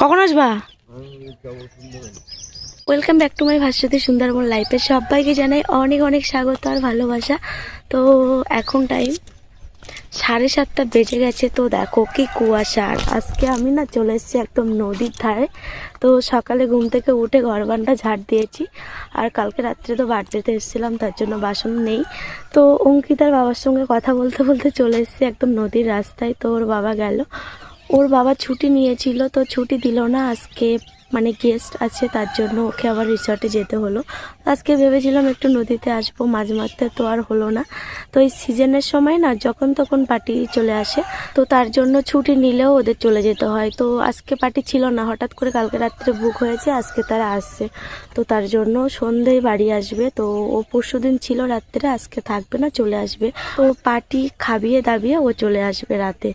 কখন আসবা? Welcome back to my Bhaswati Sundarban লাইফে সবাইকে জানাই অনেক অনেক স্বাগত আর ভালোবাসা। তো এখন টাইম সাড়ে সাতটা বেজে গেছে, তো দেখো কি কুয়াশা। আর আজকে আমি না চলে এসেছি একদম নদীর ধারে। তো সকালে ঘুম থেকে উঠে ঘর বানটা ঝাড় দিয়েছি। আর কালকে রাত্রে তো বার্থডেতে এসেছিলাম, তার জন্য বাসন নেই। তো অঙ্কিতার বাবার সঙ্গে কথা বলতে বলতে চলে এসেছি একদম নদীর রাস্তায়। তো ওর বাবা গেল। ওর বাবা ছুটি নিয়েছিল, তো ছুটি দিল না। আজকে মানে গেস্ট আছে, তার জন্য ওকে আবার রিসর্টে যেতে হলো। আজকে ভেবেছিলাম একটু নদীতে আসব, মাঝ মারতে তো আর হলো না। তো এই সিজনের সময় না, যখন তখন পার্টি চলে আসে, তো তার জন্য ছুটি নিলেও ওদের চলে যেতে হয়। তো আজকে পার্টি ছিল না, হঠাৎ করে কালকে রাত্রে বুক হয়েছে, আজকে তারা আসছে। তো তার জন্য সন্ধ্যেয় বাড়ি আসবে, তো ও পরশু দিন ছিল রাত্রে, আজকে থাকবে না, চলে আসবে। তো পার্টি খাবিয়ে দাবিয়ে ও চলে আসবে রাতে।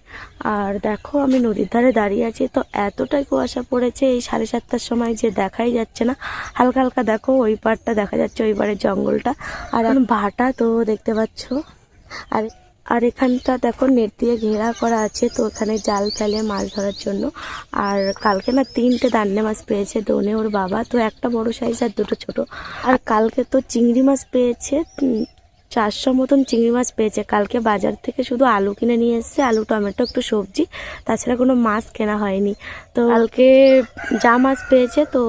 আর দেখো, আমি নদীর ধারে দাঁড়িয়ে আছি, তো এতটাই কুয়াশা পড়েছে এই সাড়ে সাতটার সময় যে দেখাই যাচ্ছে না। হালকা হালকা দেখো, ওই পাড়টা দেখা যাচ্ছে, ওই পাড়ের জঙ্গলটা। আর এখন ভাটা তো দেখতে পাচ্ছ। আর আর এখানটা দেখো, নেট দিয়ে ঘেরা করা আছে, তো ওখানে জাল ফেলে মাছ ধরার জন্য। আর কালকে না তিনটে দান্নে মাছ পেয়েছে দোনে ওর বাবা, তো একটা বড় সাইজ আর দুটো ছোট। আর কালকে তো চিংড়ি মাছ পেয়েছে চারশো মতন চিংড়ি মাছ পেয়েছে। কালকে বাজার থেকে শুধু আলু কিনে নিয়ে এসেছে, আলু, টমেটো, একটু সবজি। তাছাড়া কোনো মাছ কেনা হয়নি। তো কালকে যা মাছ পেয়েছে, তো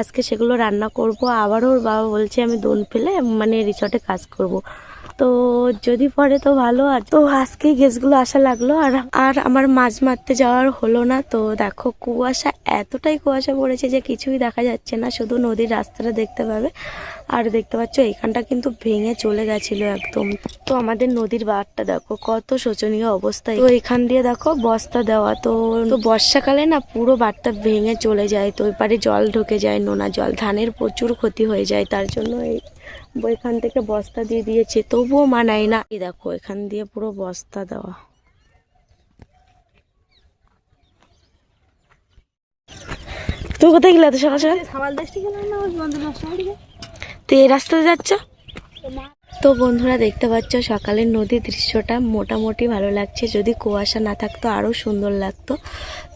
আজকে সেগুলো রান্না করব। আবারও ওর বাবা বলছে, আমি দোন ফেলে মানে রিসর্টে কাজ করব। তো যদি পরে তো ভালো। আর তো আজকেই গেছগুলো আসা লাগল। আর আর আমার মাছ মারতে যাওয়ার হলো না। তো দেখো, কুয়াশা এতটাই কুয়াশা পড়েছে যে কিছুই দেখা যাচ্ছে না। শুধু নদীর রাস্তাটা দেখতে পাবে। আর দেখতে পাচ্ছ এখানটা কিন্তু ভেঙে চলে গেছিল একদম। তো আমাদের নদীর বাঁধটা দেখো, কত শোচনীয় অবস্থা। তো এখান দিয়ে দেখো, বস্তা দেওয়া। তো তো বর্ষাকালে না পুরো বাঁধটা ভেঙে চলে যায়। তো পারে জল ঢুকে যায়, নোনা জল। ধানের প্রচুর ক্ষতি হয়ে যায়, তার জন্য এই এখান থেকে বস্তা দিয়ে দিয়েছে। তবুও মানায় না। এই দেখো, এখান দিয়ে পুরো বস্তা দেওয়া। তুমি কোথায় গেলে এত সকাল সকাল? সামাল দেশটি গেলাম না, ওই বন্ধু হয়ে তো এই রাস্তাতে যাচ্ছ? তো বন্ধুরা দেখতে পাচ্ছ, সকালের নদীর দৃশ্যটা মোটামুটি ভালো লাগছে। যদি কুয়াশা না থাকতো আরও সুন্দর লাগতো।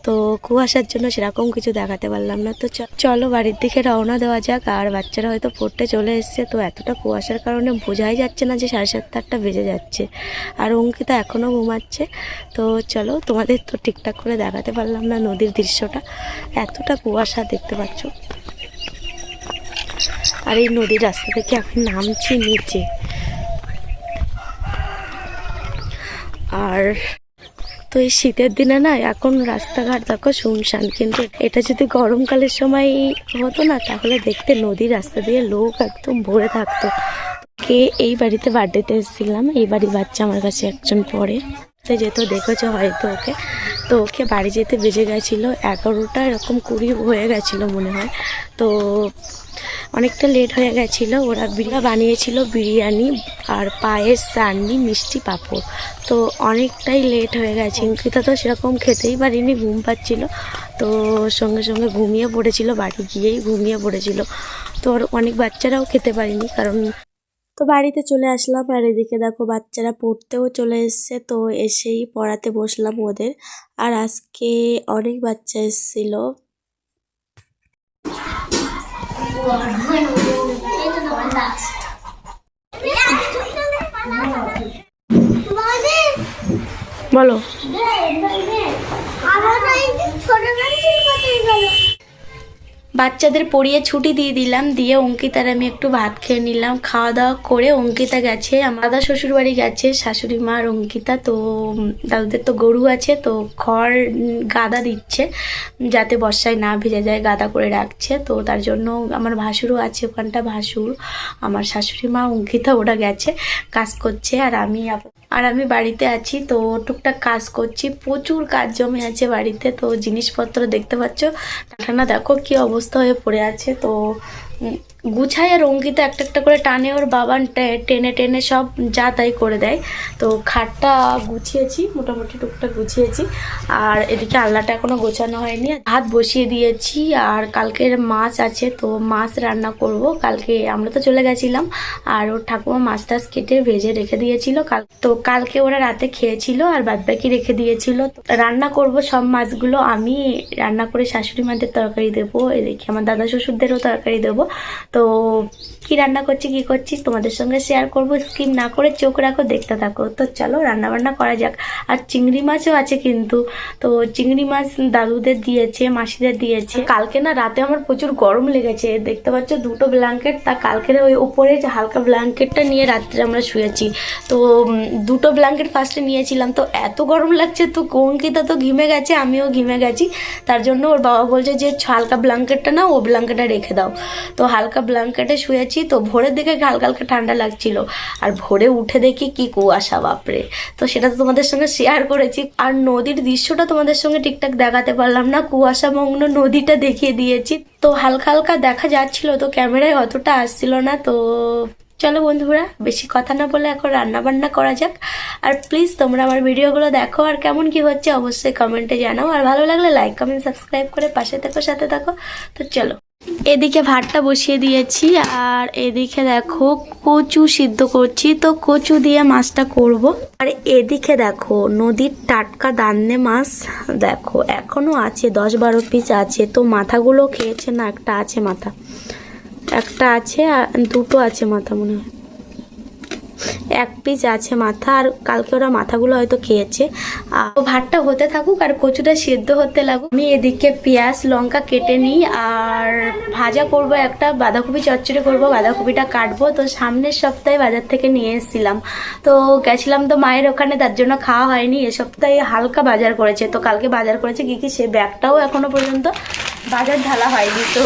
তো কুয়াশার জন্য সেরকম কিছু দেখাতে পারলাম না। তো চলো বাড়ির দিকে রওনা দেওয়া যাক। আর বাচ্চারা হয়তো পড়তে চলে এসছে, তো এতটা কুয়াশার কারণে বোঝাই যাচ্ছে না যে সাড়ে সাতটা আটটা বেজে যাচ্ছে। আর অঙ্কিতা এখনও ঘুমাচ্ছে। তো চলো তোমাদের তো ঠিকঠাক করে দেখাতে পারলাম না নদীর দৃশ্যটা। এতটা কুয়াশা দেখতে পাচ্ছ। আর এই নদীর রাস্তা থেকে আমি নামছি নিচে। আর তো এই শীতের দিনে না, এখন রাস্তাঘাট দেখো শুনশান, কিন্তু এটা যদি গরমকালের সময় হতো না, তাহলে দেখতে নদীর রাস্তা দিয়ে লোক একদম ভরে থাকতো। কে এই বাড়িতে বার্থডেতে এসেছিলাম, এই বাড়ির বাচ্চা আমার কাছে একজন পড়ে। তো যেহেতু দেখেছ হয়তো ওকে। তো ওকে বাড়ি যেতে বেজে গেছিল। এগারোটা এরকম কুড়ি হয়ে গেছিল মনে হয়। তো অনেকটা লেট হয়ে গেছিল। ওরা বিরিয়া বানিয়েছিল বিরিয়ানি আর পায়েস, চাটনি, মিষ্টি পাঁপড়। তো অনেকটাই লেট হয়ে গেছে। অঙ্কিতা তো সেরকম খেতেই পারিনি, ঘুম পাচ্ছিল। তো সঙ্গে সঙ্গে ঘুমিয়ে পড়েছিল, বাড়ি গিয়েই ঘুমিয়ে পড়েছিল। তো অনেক বাচ্চারাও খেতে পারিনি কারণ তো বাড়িতে চলে আসলাম আর এদিকে দেখো বাচ্চারা পড়তেও চলে এসছে। তো এসেই পড়াতে বসলাম ওদের। আর আজকে অনেক বাচ্চা এসেছিল। বলো। বাচ্চাদের পড়িয়ে ছুটি দিয়ে দিলাম, দিয়ে অঙ্কিতার আমি একটু ভাত খেয়ে নিলাম। খাওয়া দাওয়া করে অঙ্কিতা গেছে, আমার দাদা শ্বশুর বাড়ি গেছে, শাশুড়ি মা আর অঙ্কিতা, তো দাদুদের তো গরু আছে, তো খড় গাদা দিচ্ছে, যাতে বর্ষায় না ভেজে যায়, গাদা করে রাখছে, তো তার জন্য আমার ভাসুরও আছে ওখানটা, ভাসুর, আমার শাশুড়ি মা, অঙ্কিতা, ওরা গেছে, কাজ করছে, আর আমি আর আমি বাড়িতে আছি, তো টুকটাক কাজ করছি, প্রচুর কাজ জমে আছে বাড়িতে, তো জিনিসপত্র দেখতে পাচ্ছ ঠান্ডা দেখো কি অবস্থা। হয়ে পড়ে আছে তো গুছায় আর অঙ্কিতা একটা একটা করে টানে, ওর বাবান টেনে টেনে সব যা তাই করে দেয়। তো খাটটা গুছিয়েছি, মোটামুটি টুকটাক গুছিয়েছি। আর এদিকে আল্লাটা এখনও গোছানো হয়নি। ভাত বসিয়ে দিয়েছি, আর কালকের মাছ আছে, তো মাছ রান্না করব। কালকে আমরা তো চলে গেছিলাম, আর ওর ঠাকুমা মাছ টাছ কেটে ভেজে রেখে দিয়েছিল। কাল, তো কালকে ওরা রাতে খেয়েছিল, আর বাদ বাকি রেখে দিয়েছিল। রান্না করব সব মাছগুলো, আমি রান্না করে শাশুড়ি মাদের তরকারি দেবো, এদিকে আমার দাদা শ্বশুরদেরও তরকারি দেবো। তো কি রান্না করছি, কি করছি, তোমাদের সঙ্গে শেয়ার করব। স্কিম না করে চোখ রাখো, দেখতে থাকো। তো চলো রান্না বান্না করা যাক। আর চিংড়ি মাছও আছে কিন্তু। তো চিংড়ি মাছ দাদুদের দিয়েছে, মাসিদের দিয়েছে। কালকে না রাতে আমার প্রচুর গরম লেগেছে। দেখতে পাচ্ছ, দুটো ব্ল্যাঙ্কেট তা কালকের ওই উপরে যে হালকা ব্ল্যাঙ্কেটটা নিয়ে রাত্রে আমরা শুয়েছি। তো দুটো ব্ল্যাঙ্কেট ফার্স্টে নিয়েছিলাম। তো এত গরম লাগছে, তো অঙ্কিতা তো ঘিমে গেছে, আমিও ঘিমে গেছি। তার জন্য ওর বাবা বলছে যে হালকা ব্ল্যাঙ্কেটটা না ও ব্ল্যাঙ্কেটটা রেখে দাও। তো হালকা ব্ল্যাঙ্কেটে শুয়েছি তো ভোরের দিকে হালকা হালকা ঠান্ডা লাগছিল। আর ভোরে উঠে দেখি কি কুয়াশা, বাপরে। তো সেটা তো তোমাদের সঙ্গে শেয়ার করেছি। আর নদীর দৃশ্যটা তোমাদের সঙ্গে ঠিকঠাক দেখাতে পারলাম না। কুয়াশা মগ্ন নদীটা দেখিয়ে দিয়েছি। তো হালকা হালকা দেখা যাচ্ছিল তো ক্যামেরায় অতটা আসছিল না। তো চলো বন্ধুরা, বেশি কথা না বলে এখন রান্না বান্না করা যাক। আর প্লিজ তোমরা আমার ভিডিওগুলো দেখো। আর কেমন কি হচ্ছে অবশ্যই কমেন্টে জানাও। আর ভালো লাগলে লাইক কমেন্ট সাবস্ক্রাইব করে পাশে থেকো, সাথে থাকো। তো চলো। এদিকে ভাতটা বসিয়ে দিয়েছি আর এদিকে দেখো কচু সিদ্ধ করছি। তো কচু দিয়ে মাছটা করব। আর এদিকে দেখো নদীর টাটকা দান্নে মাছ, দেখো এখনও আছে, দশ বারো পিস আছে। তো মাথাগুলো খেয়েছে না, একটা আছে মাথা। একটা আছে আর দুটো আছে মাথা মনে হয়। এক পিস আছে মাথা, আর কালকে ওরা মাথাগুলো হয়তো খেয়েছে। আর ভাতটা হতে থাকুক আর কচুটা সিদ্ধ হতে লাগুক। আমি এদিকে পেঁয়াজ, লঙ্কা কেটে নিই, আর ভাজা করব একটা, বাঁধাকপি চচ্চড়ি করব, বাঁধাকপিটা কাটবো। তো সামনের সপ্তাহে বাজার থেকে নিয়ে এসেছিলাম। তো গেছিলাম তো মায়ের ওখানে, তার জন্য খাওয়া হয়নি। এ সপ্তাহে হালকা বাজার করেছে। তো কালকে বাজার করেছে, কি কি সে ব্যাগটাও এখনও পর্যন্ত বাজার ঢালা হয়নি। তো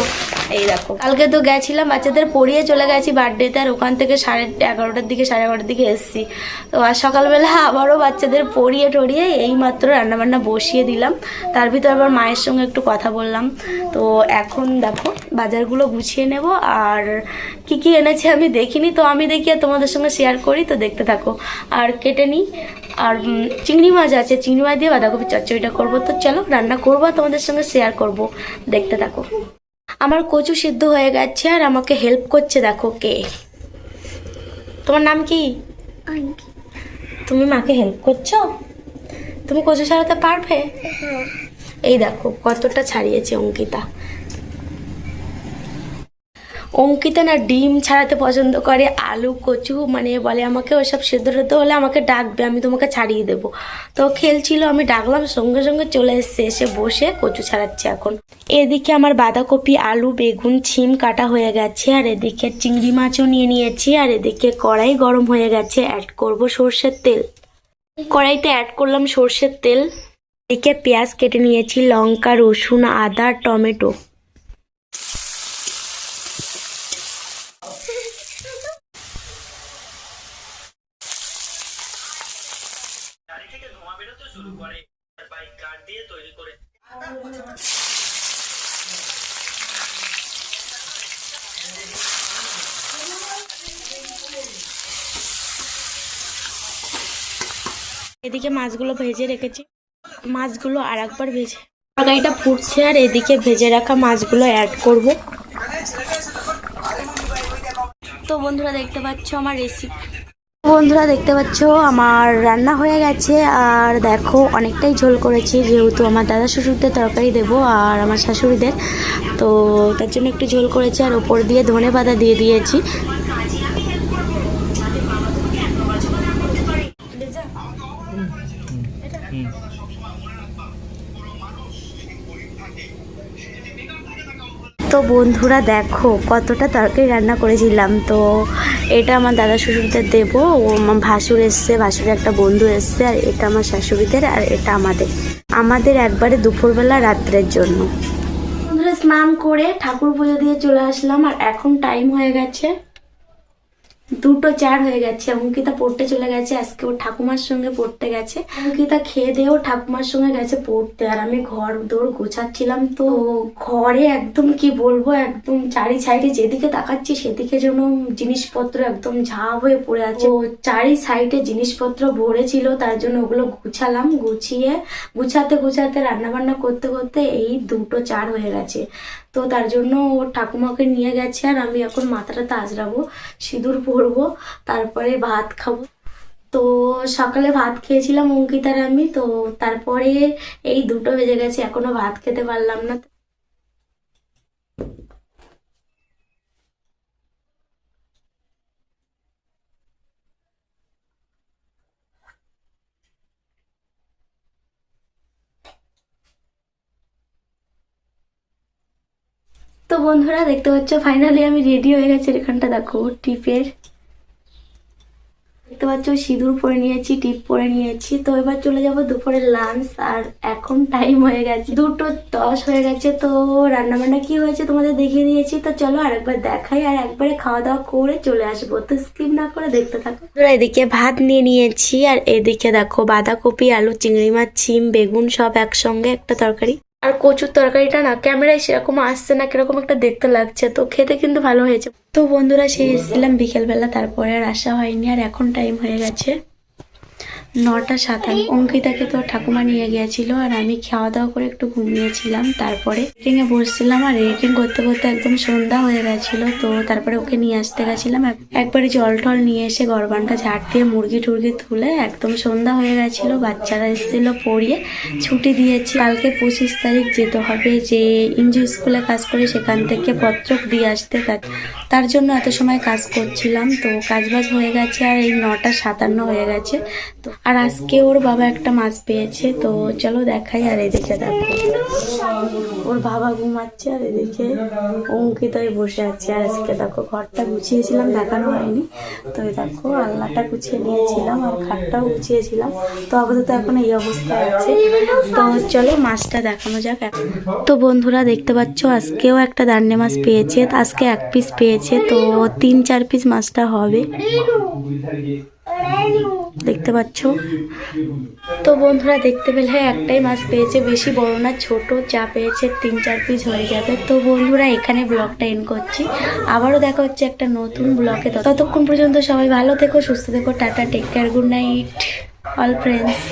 এই দেখো। কালকে তো গেছিলাম, বাচ্চাদের পড়িয়ে চলে গেছি বার্থডেতে আর ওখান থেকে সাড়ে এগারোটার দিকে, সাড়ে এগারোটার দিকে এসেছি। তো আর সকালবেলা আবারও বাচ্চাদের পড়িয়ে টড়িয়ে এই মাত্র রান্নাবান্না বসিয়ে দিলাম। তার ভিতর আবার মায়ের সঙ্গে একটু কথা বললাম। তো এখন দেখো, বাজারগুলো গুছিয়ে নেব। আর কি কি এনেছে আমি দেখিনি, তো আমি দেখি আর তোমাদের সঙ্গে শেয়ার করি, তো দেখতে থাকো। আর কেটে নিই। আর চিংড়ি মাছ আছে, চিংড়ি মাছ দিয়ে বাঁধাকপি চচ্চড়িটা করব। তো চলো, রান্না করব তোমাদের সঙ্গে শেয়ার করব। দেখতে থাকো। আমার কচু সিদ্ধ হয়ে গেছে আর আমাকে হেল্প করছে দেখো কে। তোমার নাম কি? তুমি মাকে হেল্প করছ? তুমি কচু ছাড়াতে পারবে? এই দেখো কতটা ছাড়িয়েছে অঙ্কিতা। অঙ্কিতা না ডিম ছাড়াতে পছন্দ করে, আলু, কচু মানে বলে আমাকে ওসব সেদ্ধ টেদ্ধ হলে আমাকে ডাকবে, আমি তোমাকে ছাড়িয়ে দেবো। তো খেলছিল, আমি ডাকলাম, সঙ্গে সঙ্গে চলে এসছে, এসে বসে কচু ছাড়াচ্ছে এখন। এদিকে আমার বাঁধাকপি, আলু, বেগুন, ছিম কাটা হয়ে গেছে, আর এদিকে চিংড়ি মাছও নিয়ে নিয়েছি, আর এদিকে কড়াই গরম হয়ে গেছে অ্যাড করব সর্ষের তেল। কড়াইতে অ্যাড করলাম সর্ষের তেল। এদিকে পেঁয়াজ কেটে নিয়েছি, লঙ্কা, রসুন, আদা, টমেটো। এদিকে মাছগুলো ভেজে রেখেছি। মাছগুলো আর একবার ভেজে তরকারিটা ফুটছে আর এদিকে ভেজে রাখা মাছগুলো অ্যাড করব। তো বন্ধুরা দেখতে পাচ্ছ আমার রেসিপি বন্ধুরা দেখতে পাচ্ছ আমার রান্না হয়ে গেছে আর দেখো অনেকটাই ঝোল করেছি, যেহেতু আমার দাদা শ্বশুরদের তরকারি দেবো আর আমার শাশুড়িদের। তো তার জন্য একটু ঝোল করেছি আর ওপর দিয়ে ধনে পাতা দিয়ে দিয়েছি। তো বন্ধুরা দেখো, কতটা তরকারি রান্না করেছিলাম। তো এটা আমার দাদা শ্বশুরদের দেবো, ও আমার ভাসুর এসছে, ভাসুরের একটা বন্ধু এসছে, আর এটা আমার শাশুড়িদের আর এটা আমাদের। আমাদের একবারে দুপুরবেলা রাত্রের জন্য। স্নান করে ঠাকুর পুজো দিয়ে চলে আসলাম, আর এখন টাইম হয়ে গেছে। দুটো চার হয়ে গেছে। অঙ্কিতা পড়তে চলে গেছে, আজকে ওর ঠাকুমার সঙ্গে পড়তে গেছে। অঙ্কিতা খেয়ে দিয়েও ঠাকুমার সঙ্গে গেছে পড়তে। আর আমি ঘর দৌড় গোছাচ্ছিলাম তো ঘরে একদম কি বলব, একদম চারি সাইডে যেদিকে তাকাচ্ছি সেদিকে যেন জিনিসপত্র একদম ঝাঁ হয়ে পড়ে আছে। ও চারি সাইডে জিনিসপত্র ভরে ছিল তার জন্য ওগুলো গুছালাম, গুছিয়ে গুছাতে গুছাতে রান্না বান্না করতে করতে এই দুটো চার হয়ে গেছে। তো তার জন্য ওর ঠাকুমাকে নিয়ে গেছে আর আমি এখন মাথাটা তাজরাবো, সিঁদুর পরবো, তারপরে ভাত খাব। তো সকালে ভাত খেয়েছিলাম অঙ্কিতার আমি, তো তারপরে এই দুটো বেজে গেছে, এখনও ভাত খেতে পারলাম না। তো বন্ধুরা দেখতে পাচ্ছ ফাইনালি আমি রেডি হয়ে গেছি এখানটা, দেখো, টিপের। দেখতে পাচ্ছ, সিঁদুর পরে নিয়েছি, টিপ পরে নিয়েছি। তো এবার চলে যাব দুপুরের লাঞ্চ আর এখন টাইম হয়ে গেছে, দুটো দশ হয়ে গেছে। তো রান্না বান্না কি হয়েছে তোমাদের দেখিয়ে দিয়েছি। তো চলো আরেকবার দেখাই, আর একবারে খাওয়া দাওয়া করে চলে আসব। তো স্কিপ না করে দেখতে থাকো। এদিকে ভাত নিয়ে নিয়েছি, আর এদিকে দেখো বাঁধাকপি, আলু, চিংড়ি মাছ, ছিম, বেগুন সব একসঙ্গে একটা তরকারি। আর কচুর তরকারিটা না ক্যামেরায় সেরকম আসছে না, কীরকম একটা দেখতে লাগছে। তো খেতে কিন্তু ভালো হয়েছে। তো বন্ধুরা সেই এসেছিলাম বিকেলবেলা, তারপরে আর আসা হয়নি, আর এখন টাইম হয়ে গেছে। নটা সাতান্ন অঙ্কিতাকে তো ঠাকুমা নিয়ে গিয়েছিল আর আমি খাওয়া দাওয়া করে একটু ঘুমিয়েছিলাম। তারপরে এ বসছিলাম আর এডিটিং করতে করতে একদম সন্ধ্যা হয়ে গেছিল, তো তারপরে ওকে নিয়ে আসতে গেছিলাম। এক- একবারে জল টল নিয়ে এসে গরবানটা ঝাড় দিয়ে মুরগি টুরগি তুলে একদম সন্ধ্যা হয়ে গেছিল, বাচ্চারা এসেছিল পড়িয়ে। ছুটি দিয়েছি। কালকে পঁচিশ তারিখ যেতে হবে, যে ইঞ্জু স্কুলে কাজ করে সেখান থেকে পত্রক দিয়ে আসতে। তার জন্য এত সময় কাজ করছিলাম, তো কাজ বাজ হয়ে গেছে আর এই নটা সাতান্ন হয়ে গেছে। তো আর আজকে ওর বাবা একটা মাছ পেয়েছে, তো চলো দেখাই আর এদিকে দেখো। ওর বাবা ঘুমাচ্ছে আর এদিকে অঙ্কিতায় বসে আছে। আর আজকে দেখো ঘরটা গুছিয়েছিলাম, দেখানো হয়নি। তো দেখো আল্লাহটা গুছিয়ে নিয়েছিলাম আর খাটটাও গুছিয়েছিলাম। তো আপাতত এখন এই অবস্থা আছে। তো চলো মাছটা দেখানো যাক। তো বন্ধুরা দেখতে পাচ্ছ, আজকেও একটা দান্নে মাছ পেয়েছে, আজকে এক পিস পেয়েছে, তো তিন চার পিস মাছটা হবে। দেখতে পাচ্ছ? তো বন্ধুরা দেখতে পেলে একটাই মাছ পেয়েছে, বেশি বড় না, ছোট, যা পেয়েছে তিন চার পিস হয়ে যাবে। তো বন্ধুরা এখানে ব্লগটা এন্ড করছি। আবারও দেখা হচ্ছে একটা নতুন ব্লগে। ততক্ষণ পর্যন্ত সবাই ভালো থেকো, সুস্থ থেকো, tata take care good night all friends